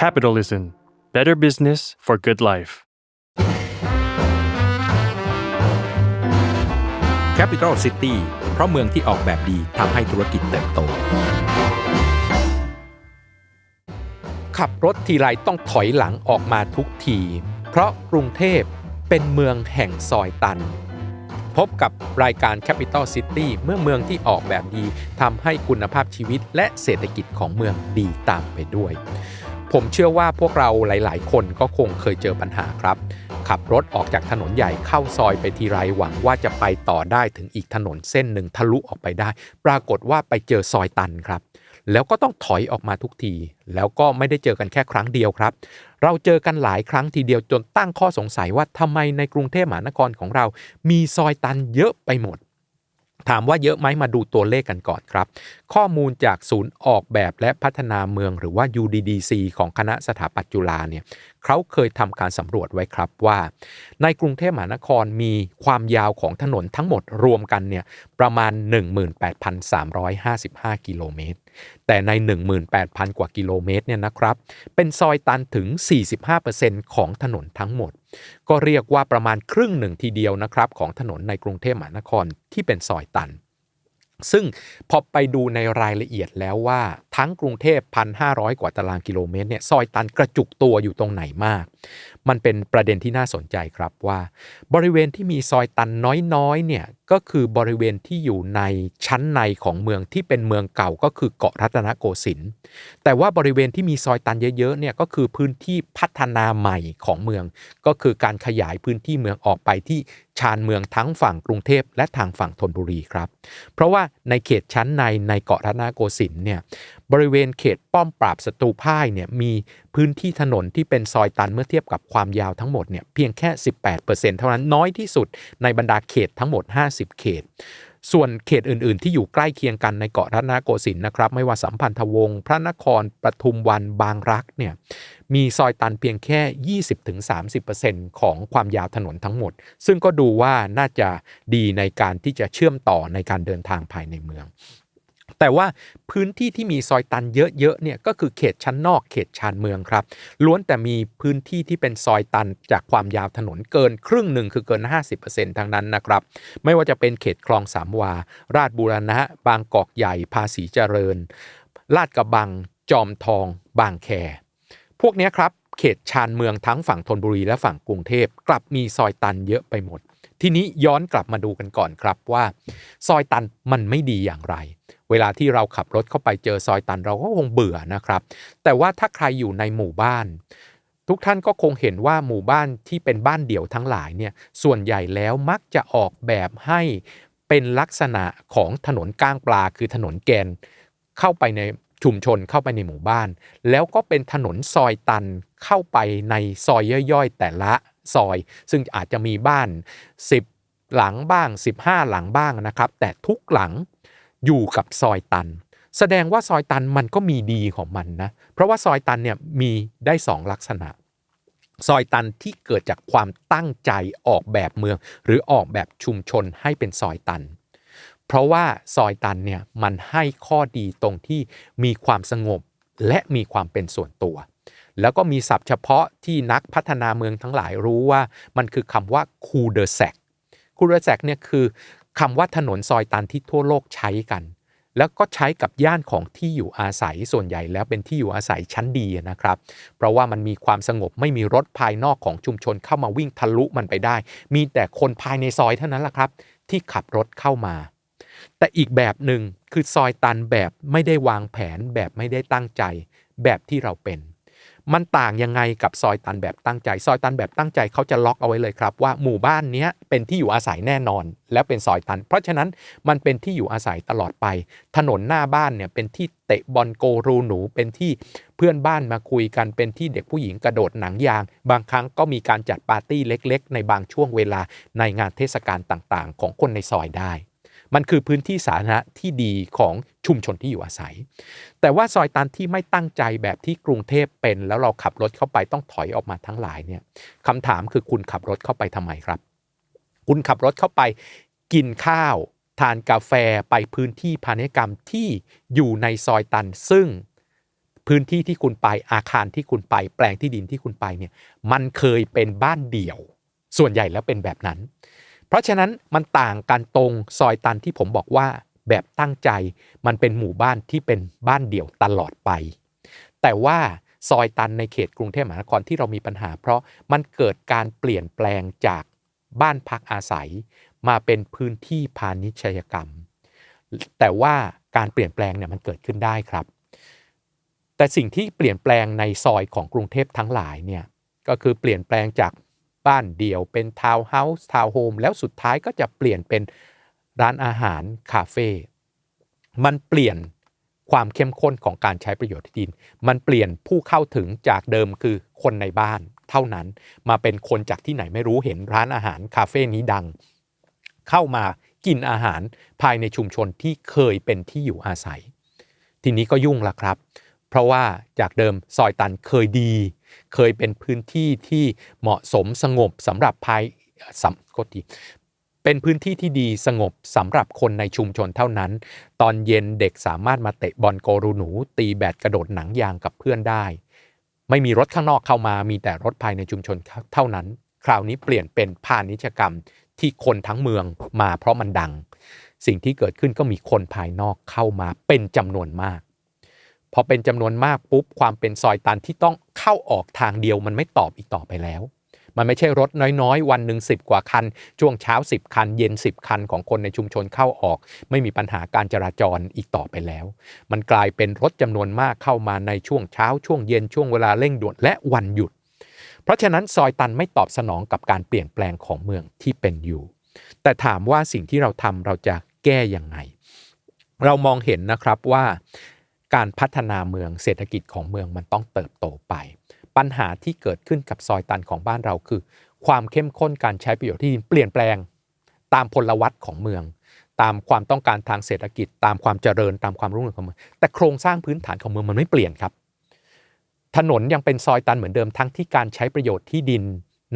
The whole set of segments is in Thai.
Capitalism Better Business for Good Life Capital City เพราะเมืองที่ออกแบบดีทำให้ธุรกิจเติบโต ขับรถทีไรต้องถอยหลังออกมาทุกที เพราะกรุงเทพเป็นเมืองแห่งซอยตัน พบกับรายการ Capital City เมื่อเมืองที่ออกแบบดีทำให้คุณภาพชีวิตและเศรษฐกิจของเมืองดีตามไปด้วย ผมเชื่อว่าพวกเราหลาย ๆ คนก็คงเคยเจอปัญหาครับ ขับรถออกจากถนนใหญ่เข้าซอยไปทีไรหวังว่าจะไปต่อได้ถึงอีกถนนเส้นหนึ่งทะลุออกไปได้ ปรากฏว่าไปเจอซอยตันครับแล้วก็ต้องถอยออกมาทุกที แล้วก็ไม่ได้เจอกันแค่ครั้งเดียวครับ เราเจอกันหลายครั้งทีเดียวจนตั้งข้อสงสัยว่าทำไมในกรุงเทพมหานครของเรา มีซอยตันเยอะไปหมด ถามว่าเยอะไหมมาดูตัวเลขกันก่อนครับ ข้อมูลจากศูนย์ออกแบบและพัฒนาเมืองหรือว่า UDDC ของคณะสถาปัตย์จุฬาเนี่ยเขาเคยทำการสำรวจไว้ครับว่า ในกรุงเทพมหานครมีความยาวของถนนทั้งหมดรวมกันเนี่ย ประมาณ 18,355 กิโลเมตร แต่ใน 18,000 กว่ากิโลเมตรเนี่ยนะครับ เป็นซอยตันถึง 45%ของถนนทั้งหมด ก็เรียกว่าประมาณครึ่งหนึ่งทีเดียวนะครับ ของถนนในกรุงเทพมหานครที่เป็นซอยตันซึ่งพอไปดูในรายละเอียดแล้วว่าทั้งกรุงเทพ 1,500 กว่าตารางกิโลเมตรเนี่ยซอยตันกระจุกตัวอยู่ตรงไหนมาก มันเป็นประเด็นที่น่าสนใจครับว่า บริเวณที่มีซอยตันน้อยๆเนี่ย ก็คือบริเวณที่อยู่ในชั้นในของเมืองที่เป็นเมืองเก่าก็คือเกาะรัตนโกสินทร์แต่ว่าบริเวณที่มีซอยตันเยอะๆเนี่ยก็คือพื้นที่พัฒนาใหม่ของเมือง ก็คือการขยายพื้นที่เมืองออกไปที่ชานเมืองทั้งฝั่งกรุงเทพและทางฝั่งธนบุรีครับ เพราะว่าในเขตชั้นในในเกาะรัตนโกสินทร์เนี่ย บริเวณเขตป้อมปราบศัตรูพ่ายเนี่ยมีพื้นที่ถนนที่เป็นซอยตันเมื่อเทียบกับความยาวทั้งหมดเนี่ยเพียงแค่ 18%เท่านั้นน้อยที่สุดในบรรดาเขตทั้งหมด 50 เขต ส่วนเขตอื่น ๆ ที่อยู่ใกล้เคียงกันในเกาะรัตนโกสินทร์นะครับ ไม่ว่าสัมพันธวงศ์พระนครปทุมวันบางรักเนี่ยมีซอยตันเพียงแค่ 20-30%ของความยาวถนนทั้งหมด ซึ่งก็ดูว่าน่าจะดีในการที่จะเชื่อมต่อในการเดินทางภายในเมือง แต่ว่าพื้นที่ที่มีซอยตันเยอะๆเนี่ยก็คือเขตชั้นนอกเขตชานเมืองครับ ล้วนแต่มีพื้นที่ที่เป็นซอยตันจากความยาวถนนเกินครึ่งหนึ่งคือเกิน 50%ทั้งนั้นนะครับ ไม่ว่าจะเป็นเขตคลองสามวา ราชบูรณะ บางกอกใหญ่ภาษีเจริญ ลาดกระบัง จอมทอง บางแค พวกนี้ครับเขตชานเมืองทั้งฝั่งธนบุรีและฝั่งกรุงเทพกลับมีซอยตันเยอะไปหมดทีนี้ย้อนกลับมาดูกันก่อนครับว่า ซอยตันมันไม่ดีอย่างไร เวลาที่เราขับรถเข้าไปเจอซอยตันเราก็คงเบื่อนะครับ แต่ว่าถ้าใครอยู่ในหมู่บ้าน ทุกท่านก็คงเห็นว่าหมู่บ้านที่เป็นบ้านเดี่ยวทั้งหลายเนี่ยส่วนใหญ่แล้วมักจะออกแบบให้เป็นลักษณะของถนนก้างปลาคือถนนแกนเข้าไปในชุมชนเข้าไปในหมู่บ้าน แล้วก็เป็นถนนซอยตันเข้าไปในซอยย่อยๆ แต่ละซอย ซึ่งอาจจะมีบ้าน 10 หลังบ้าง 15 หลังบ้างนะครับ แต่ทุกหลัง อยู่กับซอยตัน แสดงว่าซอยตันมันก็มีดีของมันนะ เพราะว่าซอยตันเนี่ยมีได้2ลักษณะ ซอยตันที่เกิดจากความตั้งใจออกแบบเมือง หรือออกแบบชุมชนให้เป็นซอยตัน เพราะว่าซอยตันเนี่ยมันให้ข้อดีตรงที่มีความสงบและมีความเป็นส่วนตัว แล้วก็มีศัพท์เฉพาะที่นักพัฒนาเมืองทั้งหลายรู้ว่ามันคือคำว่าคูเดอร์แซกคูเดอร์แซกเนี่ยคือ คำว่าถนนซอยตันที่ทั่วโลกใช้กัน แล้วก็ใช้กับย่านของที่อยู่อาศัยส่วนใหญ่แล้วเป็นที่อยู่อาศัยชั้นดีนะครับ เพราะว่ามันมีความสงบไม่มีรถภายนอกของชุมชนเข้ามาวิ่งทะลุมันไปได้ มีแต่คนภายในซอยเท่านั้นแหละครับ ที่ขับรถเข้ามา แต่อีกแบบหนึ่งคือซอยตันแบบไม่ได้วางแผนแบบไม่ได้ตั้งใจ แบบที่เราเป็น มันต่างยังไงกับซอยตันแบบตั้งใจ ซอยตันแบบตั้งใจเขาจะล็อกเอาไว้เลยครับ ว่าหมู่บ้านนี้เป็นที่อยู่อาศัยแน่นอน แล้วเป็นซอยตัน เพราะฉะนั้นมันเป็นที่อยู่อาศัยตลอดไป ถนนหน้าบ้านเนี่ยเป็นที่เตะบอลโกรูหนูเป็นที่เพื่อนบ้านมาคุยกันเป็นที่เด็กผู้หญิงกระโดดหนังยาง บางครั้งก็มีการจัดปาร์ตี้เล็ก ๆ ในบางช่วงเวลาในงานเทศกาลต่างๆ ของคนในซอยได้ มันคือพื้นที่สาธารณะที่ดีของชุมชนที่อยู่อาศัย แต่ว่าซอยตันที่ไม่ตั้งใจแบบที่กรุงเทพเป็น แล้วเราขับรถเข้าไปต้องถอยออกมาทั้งหลายเนี่ยคำถามคือคุณขับรถเข้าไปทำไมครับ คุณขับรถเข้าไปกินข้าว ทานกาแฟไปพื้นที่พาณิชยกรรมที่อยู่ในซอยตันซึ่งพื้นที่ที่คุณไปอาคารที่คุณไปแปลงที่ดินที่คุณไปเนี่ยมันเคยเป็นบ้านเดี่ยว ส่วนใหญ่แล้วเป็นแบบนั้น เพราะฉะนั้นมันต่างกันตรงซอยตันที่ผมบอกว่าแบบตั้งใจมันเป็นหมู่บ้านที่เป็นบ้านเดี่ยวตลอดไป แต่ว่าซอยตันในเขตกรุงเทพมหานครที่เรามีปัญหา เพราะมันเกิดการเปลี่ยนแปลงจากบ้านพักอาศัย มาเป็นพื้นที่พาณิชยกรรม แต่ว่าการเปลี่ยนแปลงเนี่ยมันเกิดขึ้นได้ครับ แต่สิ่งที่เปลี่ยนแปลงในซอยของกรุงเทพทั้งหลายเนี่ยก็คือเปลี่ยนแปลงจาก บ้านเดี่ยวเป็นทาวน์เฮาส์ทาวน์โฮมแล้วสุดท้ายก็จะเปลี่ยนเป็นร้านอาหารคาเฟ่มันเปลี่ยนความเข้มข้นของการใช้ประโยชน์ที่ดิน มันเปลี่ยนผู้เข้าถึงจากเดิมคือคนในบ้านเท่านั้น มาเป็นคนจากที่ไหนไม่รู้เห็นร้านอาหารคาเฟ่นี้ดัง เข้ามากินอาหารภายในชุมชนที่เคยเป็นที่อยู่อาศัย ทีนี้ก็ยุ่งละครับ เพราะว่าจากเดิมซอยตันเคยดี เคยเป็นพื้นที่ที่เหมาะสมสงบสำหรับภายสำโคตีเป็นพื้นที่ที่ดีสงบสำหรับคนในชุมชนเท่านั้น ตอนเย็นเด็กสามารถมาเตะบอลโกรูหนู ตีแบดกระโดดหนังยางกับเพื่อนได้ ไม่มีรถข้างนอกเข้ามามีแต่รถภายในชุมชนเท่านั้น คราวนี้เปลี่ยนเป็นพาณิชกรรมที่คนทั้งเมืองมาเพราะมันดัง สิ่งที่เกิดขึ้นก็มีคนภายนอกเข้ามาเป็นจำนวนมาก พอเป็นจำนวนมากปุ๊บความเป็นซอยตันที่ต้องเข้าออกทางเดียวมันไม่ตอบอีกต่อไปแล้ว มันไม่ใช่รถน้อยๆ วันหนึ่งสิบกว่าคัน ช่วงเช้า 10 คัน เย็น 10 คันของคนในชุมชนเข้าออก ไม่มีปัญหาการจราจรอีกต่อไปแล้ว มันกลายเป็นรถจำนวนมากเข้ามาในช่วงเช้าช่วงเย็นช่วงเวลาเร่งด่วนและวันหยุด เพราะฉะนั้นซอยตันไม่ตอบสนองกับการเปลี่ยนแปลงของเมืองที่เป็นอยู่ แต่ถามว่าสิ่งที่เราทำเราจะแก้ยังไง เรามองเห็นนะครับว่า การพัฒนาเมืองเศรษฐกิจของเมืองมันต้องเติบโตไป ปัญหาที่เกิดขึ้นกับซอยตันของบ้านเราคือ ความเข้มข้นการใช้ประโยชน์ที่ดินเปลี่ยนแปลง ตามพลวัตของเมือง ตามความต้องการทางเศรษฐกิจ ตามความเจริญตามความรุ่งเรืองของเมือง แต่โครงสร้างพื้นฐานของเมืองมันไม่เปลี่ยนครับ ถนนยังเป็นซอยตันเหมือนเดิมทั้งที่การใช้ประโยชน์ที่ดิน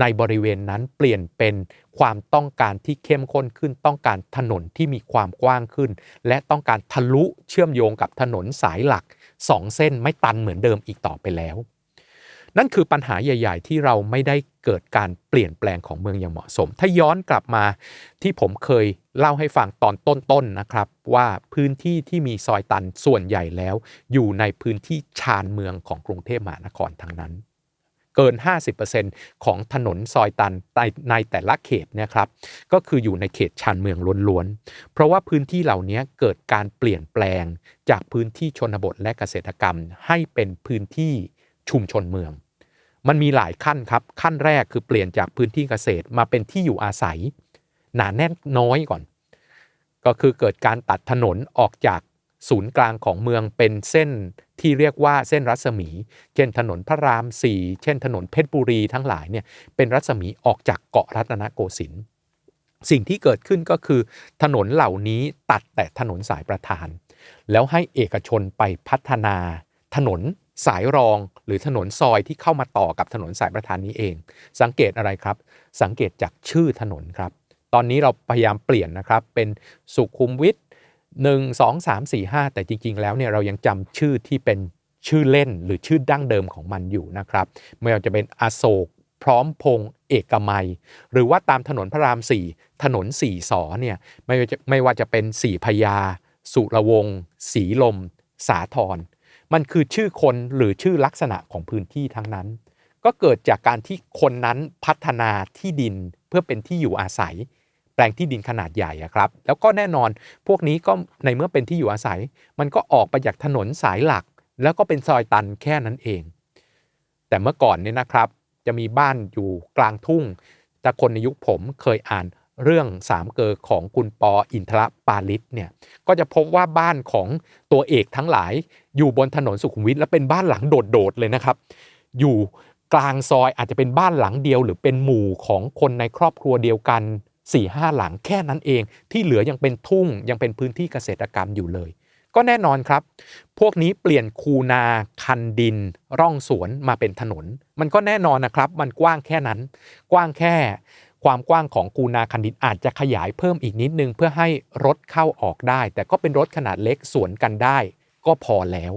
ในบริเวณนั้นเปลี่ยนเป็นความต้องการที่เข้มข้นขึ้น ต้องการถนนที่มีความกว้างขึ้น และต้องการทะลุเชื่อมโยงกับถนนสายหลักสองเส้นไม่ตันเหมือนเดิมอีกต่อไปแล้ว นั่นคือปัญหาใหญ่ ๆ ที่เราไม่ได้เกิดการเปลี่ยนแปลงของเมืองอย่างเหมาะสม ถ้าย้อนกลับมาที่ผมเคยเล่าให้ฟังตอนต้นๆนนะครับ ว่าพื้นที่ที่มีซอยตันส่วนใหญ่แล้ว อยู่ในพื้นที่ชานเมืองของกรุงเทพมหานครทั้งนั้น เกิน 50%ของถนนซอยตันในแต่ละเขตเนี่ยครับก็คืออยู่ในเขตชานเมืองล้วนๆ เพราะว่าพื้นที่เหล่านี้เกิดการเปลี่ยนแปลงจากพื้นที่ชนบทและเกษตรกรรม ให้เป็นพื้นที่ชุมชนเมือง มันมีหลายขั้นครับ ขั้นแรกคือเปลี่ยนจากพื้นที่เกษตรมาเป็นที่อยู่อาศัย หนาแน่นน้อยก่อน ก็คือเกิดการตัดถนนออกจาก ศูนย์กลางของเมืองเป็นเส้นที่เรียกว่าเส้นรัศมี เช่นถนนพระรามสี่เช่นถนนเพชรบุรีทั้งหลายเนี่ยเป็นรัศมีออกจากเกาะรัตนโกสินทร์สิ่งที่เกิดขึ้นก็คือ ถนนเหล่านี้ตัดแต่ถนนสายประธาน แล้วให้เอกชนไปพัฒนา ถนนสายรองหรือถนนซอยที่เข้ามาต่อกับถนนสายประธานนี้เอง สังเกตอะไรครับ สังเกตจากชื่อถนนครับ ตอนนี้เราพยายามเปลี่ยนนะครับ เป็นสุขุมวิท 1 2 3 4 5 แต่จริง ๆ แล้วเนี่ยเรายังจำชื่อที่เป็นชื่อเล่นหรือชื่อดั้งเดิมของมันอยู่นะครับไม่ว่าจะเป็นอโศกพร้อมพงเอกมัย หรือว่าตามถนนพระราม4ถนนสี่สอเนี่ยไม่ว่าจะไม่ว่าจะเป็นสี่พยา สุรวงศ์สีลม สาทรมันคือชื่อคนหรือชื่อลักษณะของพื้นที่ทั้งนั้น ก็เกิดจากการที่คนนั้นพัฒนาที่ดินเพื่อเป็นที่อยู่อาศัย แปลงที่ดินขนาดใหญ่ครับ แล้วก็แน่นอนพวกนี้ก็ในเมื่อเป็นที่อยู่อาศัย มันก็ออกไปจากถนนสายหลัก แล้วก็เป็นซอยตันแค่นั้นเอง แต่เมื่อก่อนเนี่ยนะครับ จะมีบ้านอยู่กลางทุ่ง แต่คนในยุคผมเคยอ่านเรื่องสามเกอของคุณปออินทรปาลิศเนี่ยก็จะพบว่าบ้านของตัวเอกทั้งหลาย อยู่บนถนนสุขุมวิทและเป็นบ้านหลังโดดๆเลยนะครับ อยู่กลางซอยอาจจะเป็นบ้านหลังเดียว หรือเป็นหมู่ของคนในครอบครัวเดียวกัน สี่ห้าหลังแค่นั้นเองที่เหลือยังเป็นทุ่งยังเป็นพื้นที่เกษตรกรรมอยู่เลย ก็แน่นอนครับ พวกนี้เปลี่ยนคูนา คันดิน ร่องสวนมาเป็นถนน มันก็แน่นอนนะครับ มันกว้างแค่นั้น กว้างแค่ความกว้างของคูนาคันดินอาจจะขยายเพิ่มอีกนิดนึง เพื่อให้รถเข้าออกได้ แต่ก็เป็นรถขนาดเล็กสวนกันได้ ก็พอแล้ว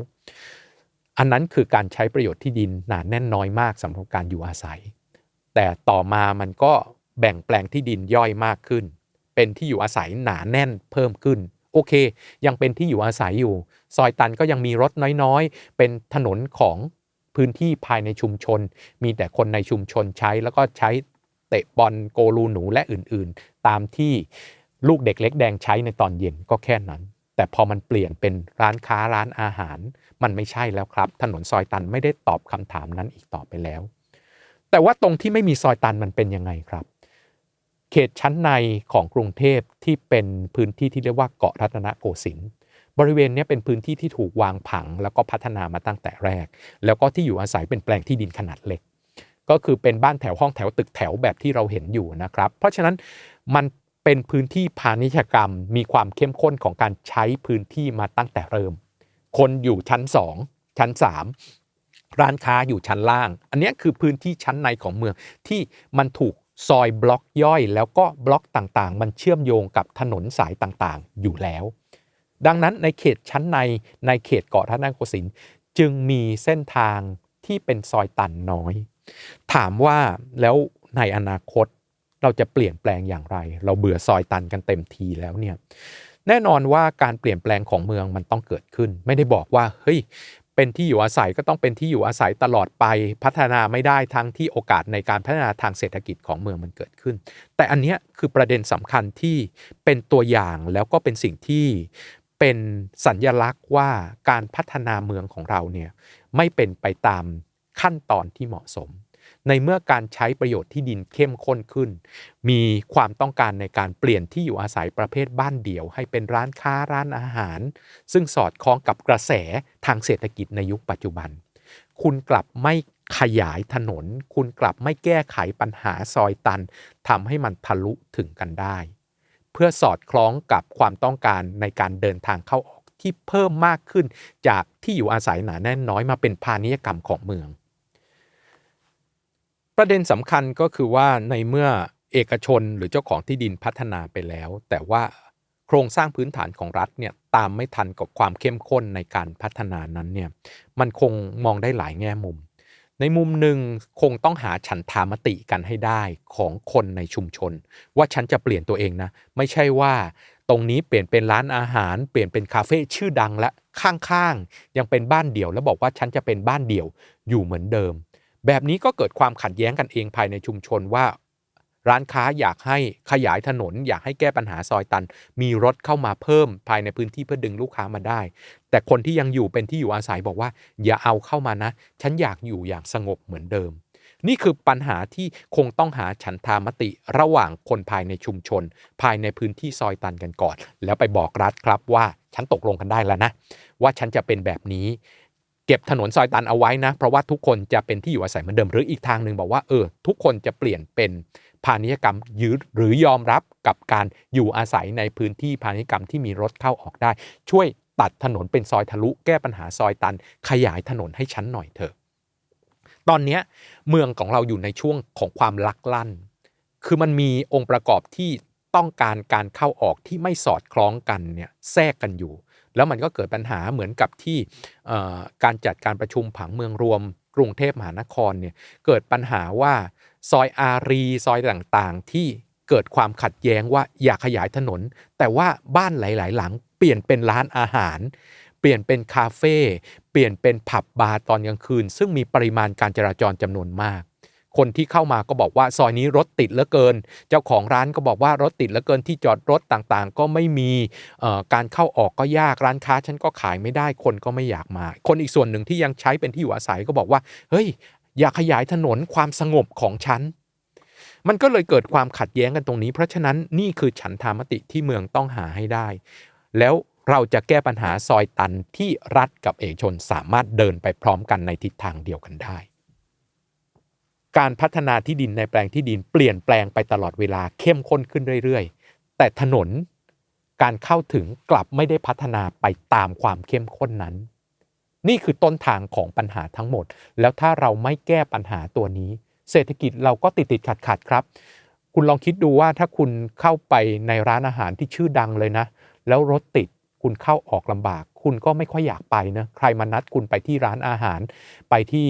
อันนั้นคือการใช้ประโยชน์ที่ดินหนาแน่นน้อยมากสำหรับการอยู่อาศัย แต่ต่อมามันก็ แบ่งแปลงที่ดินย่อยมากขึ้น เป็นที่อยู่อาศัยหนาแน่นเพิ่มขึ้น โอเค ยังเป็นที่อยู่อาศัยอยู่ ซอยตันก็ยังมีรถน้อยๆ เป็นถนนของพื้นที่ภายในชุมชน มีแต่คนในชุมชนใช้แล้วก็ใช้เตะบอลโกลูหนูและอื่นๆ ตามที่ลูกเด็กเล็กแดงใช้ในตอนเย็นก็แค่นั้น แต่พอมันเปลี่ยนเป็นร้านค้าร้านอาหาร มันไม่ใช่แล้วครับ ถนนซอยตันไม่ได้ตอบคำถามนั้นอีกต่อไปแล้ว แต่ว่าตรงที่ไม่มีซอยตันมันเป็นยังไงครับ เขตชั้นในของกรุงเทพที่เป็นพื้นที่ที่เรียกว่าเกาะรัตนโกสินทร์บริเวณนี้เป็นพื้นที่ที่ถูกวางผัง แล้วก็พัฒนามาตั้งแต่แรก แล้วก็ที่อยู่อาศัยเป็นแปลงที่ดินขนาดเล็ก ก็คือเป็นบ้านแถวห้องแถวตึกแถวแบบที่เราเห็นอยู่นะครับ เพราะฉะนั้นมันเป็นพื้นที่พาณิชยกรรม มีความเข้มข้นของการใช้พื้นที่มาตั้งแต่เริ่ม คนอยู่ชั้น 2 ชั้น 3 ร้านค้าอยู่ชั้นล่าง อันนี้คือพื้นที่ชั้นในของเมืองที่มันถูก ซอยบล็อกย่อย แล้วก็บล็อกต่างๆ มันเชื่อมโยงกับถนนสายต่างๆ อยู่แล้ว ดังนั้นในเขตชั้นในในเขตเกาะรัตนโกสินทร์จึงมีเส้นทางที่เป็นซอยตันน้อย ถามว่าแล้วในอนาคตเราจะเปลี่ยนแปลงอย่างไร เราเบื่อซอยตันกันเต็มทีแล้วเนี่ยแน่นอนว่าการเปลี่ยนแปลงของเมืองมันต้องเกิดขึ้น ไม่ได้บอกว่าเฮ้ย เป็นที่อยู่อาศัยก็ต้องเป็นที่อยู่อาศัยตลอดไปพัฒนาไม่ได้ทั้งที่โอกาสในการพัฒนาทางเศรษฐกิจของเมืองมันเกิดขึ้น แต่อันนี้คือประเด็นสำคัญที่เป็นตัวอย่างแล้วก็เป็นสิ่งที่เป็นสัญญลักษณ์ว่าการพัฒนาเมืองของเราเนี่ยไม่เป็นไปตามขั้นตอนที่เหมาะสม ในเมื่อการใช้ประโยชน์ที่ดินเข้มข้นขึ้น มีความต้องการในการเปลี่ยนที่อยู่อาศัยประเภทบ้านเดี่ยว ให้เป็นร้านค้าร้านอาหาร ซึ่งสอดคล้องกับกระแสทางเศรษฐกิจในยุคปัจจุบัน คุณกลับไม่ขยายถนน คุณกลับไม่แก้ไขปัญหาซอยตันทำให้มันทะลุถึงกันได้ เพื่อสอดคล้องกับความต้องการในการเดินทางเข้าออกที่เพิ่มมากขึ้นจากที่อยู่อาศัยหนาแน่นน้อยมาเป็นพาณิชยกรรมของเมือง ประเด็นสำคัญก็คือว่าในเมื่อเอกชนหรือเจ้าของที่ดินพัฒนาไปแล้ว แต่ว่าโครงสร้างพื้นฐานของรัฐเนี่ยตามไม่ทันกับความเข้มข้นในการพัฒนานั้นเนี่ยมันคงมองได้หลายแง่มุม ในมุมหนึ่งคงต้องหาฉันทามติกันให้ได้ของคนในชุมชน ว่าฉันจะเปลี่ยนตัวเองนะ ไม่ใช่ว่าตรงนี้เปลี่ยนเป็นร้านอาหาร เปลี่ยนเป็นคาเฟ่ชื่อดังและข้างๆยังเป็นบ้านเดี่ยว แล้วบอกว่าฉันจะเป็นบ้านเดี่ยวอยู่เหมือนเดิม แบบนี้ก็เกิดความขัดแย้งกันเองภายในชุมชนว่า ร้านค้าอยากให้ขยายถนน อยากให้แก้ปัญหาซอยตัน มีรถเข้ามาเพิ่มภายในพื้นที่เพื่อดึงลูกค้ามาได้ แต่คนที่ยังอยู่เป็นที่อยู่อาศัยบอกว่า อย่าเอาเข้ามานะ ฉันอยากอยู่อย่างสงบเหมือนเดิม นี่คือปัญหาที่คงต้องหาฉันทามติระหว่างคนภายในชุมชน ภายในพื้นที่ซอยตันกันก่อน แล้วไปบอกรัฐครับว่าฉันตกลงกันได้แล้วนะ ว่าฉันจะเป็นแบบนี้ เก็บถนนซอยตันเอาไว้นะ เพราะว่าทุกคนจะเป็นที่อยู่อาศัยเหมือนเดิมหรืออีกทางหนึ่งบอกว่าเออทุกคนจะเปลี่ยนเป็นพาณิชยกรรมยืดหรือยอมรับกับการอยู่อาศัยในพื้นที่พาณิชยกรรมที่มีรถเข้าออกได้ ช่วยตัดถนนเป็นซอยทะลุ แก้ปัญหาซอยตัน ขยายถนนให้ชั้นหน่อยเถอะตอนนี้เมืองของเราอยู่ในช่วงของความลักลั่น คือมันมีองค์ประกอบที่ต้องการการเข้าออกที่ไม่สอดคล้องกันเนี่ยแทรกกันอยู่ แล้วมันก็เกิดปัญหาเหมือนกับที่การจัดการประชุมผังเมืองรวมกรุงเทพมหานครเนี่ยเกิดปัญหาว่าซอยอารีซอยต่างๆ ที่เกิดความขัดแย้งว่าอยากขยายถนน แต่ว่าบ้านหลาย ๆ หลัง เปลี่ยนเป็นร้านอาหาร เปลี่ยนเป็นคาเฟ่เปลี่ยนเป็นผับบาร์ตอนกลางคืน ซึ่งมีปริมาณการจราจรจำนวนมาก คนที่เข้ามาก็บอกว่าซอยนี้รถติดเหลือเกิน เจ้าของร้านก็บอกว่ารถติดเหลือเกินที่จอดรถต่างๆ ก็ไม่มีการเข้าออกก็ยากร้านค้าฉันก็ขายไม่ได้คนก็ไม่อยากมา คนอีกส่วนหนึ่งที่ยังใช้เป็นที่อยู่อาศัยก็บอกว่าเฮ้ยอย่าขยายถนนความสงบของฉันมันก็เลยเกิดความขัดแย้งกันตรงนี้ เพราะฉะนั้นนี่คือฉันทามติที่เมืองต้องหาให้ได้ แล้วเราจะแก้ปัญหาซอยตันที่รัฐกับเอกชนสามารถเดินไปพร้อมกันในทิศทางเดียวกันได้ การพัฒนาที่ดินในแปลงที่ดินเปลี่ยนแปลงไปตลอดเวลาเข้มข้นขึ้นเรื่อยๆ แต่ถนนการเข้าถึงกลับไม่ได้พัฒนาไปตามความเข้มข้นนั้น นี่คือต้นทางของปัญหาทั้งหมด แล้วถ้าเราไม่แก้ปัญหาตัวนี้ เศรษฐกิจเราก็ติดติดขัดขัดครับ คุณลองคิดดูว่าถ้าคุณเข้าไปในร้านอาหารที่ชื่อดังเลยนะ แล้วรถติด คุณเข้าออกลำบาก คุณก็ไม่ค่อยอยากไปนะใครมานัดคุณไปที่ร้านอาหาร ไปที่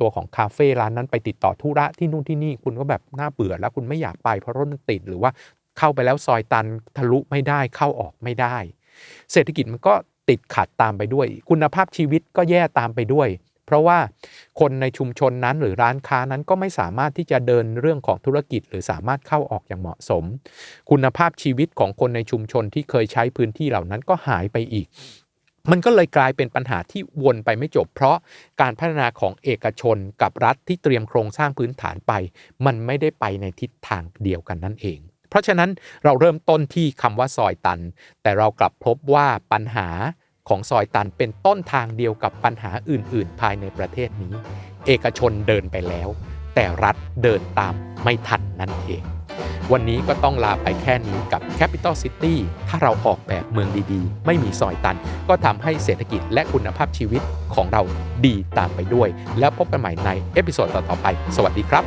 ตัวของคาเฟ่ร้านนั้นไปติดต่อธุระที่นู่นที่นี่คุณก็แบบน่าเบื่อแล้วคุณไม่อยากไปเพราะรถมันติดหรือว่าเข้าไปแล้วซอยตันทะลุไม่ได้เข้าออกไม่ได้ เศรษฐกิจมันก็ติดขัดตามไปด้วย คุณภาพชีวิตก็แย่ตามไปด้วย เพราะว่าคนในชุมชนนั้นหรือร้านค้านั้นก็ไม่สามารถที่จะเดินเรื่องของธุรกิจ หรือสามารถเข้าออกอย่างเหมาะสม คุณภาพชีวิตของคนในชุมชนที่เคยใช้พื้นที่เหล่านั้นก็หายไปอีก มันก็เลยกลายเป็นปัญหาที่วนไปไม่จบ เพราะการพัฒนาของเอกชนกับรัฐที่เตรียมโครงสร้างพื้นฐานไป มันไม่ได้ไปในทิศทางเดียวกันนั่นเองเพราะฉะนั้นเราเริ่มต้นที่คำว่าซอยตัน แต่เรากลับพบว่าปัญหา ของซอยตันเป็นต้นทางเดียวกับปัญหาอื่น ๆ ภายในประเทศนี้ เอกชนเดินไปแล้ว แต่รัฐเดินตามไม่ทันนั่นเอง วันนี้ก็ต้องลาไปแค่นี้กับ Capital City ถ้าเราออกแบบเมืองดีๆ ไม่มีซอยตัน ก็ทำให้เศรษฐกิจและคุณภาพชีวิตของเราดีตามไปด้วย แล้วพบกันใหม่ในเอพิโซดต่อๆไป สวัสดีครับ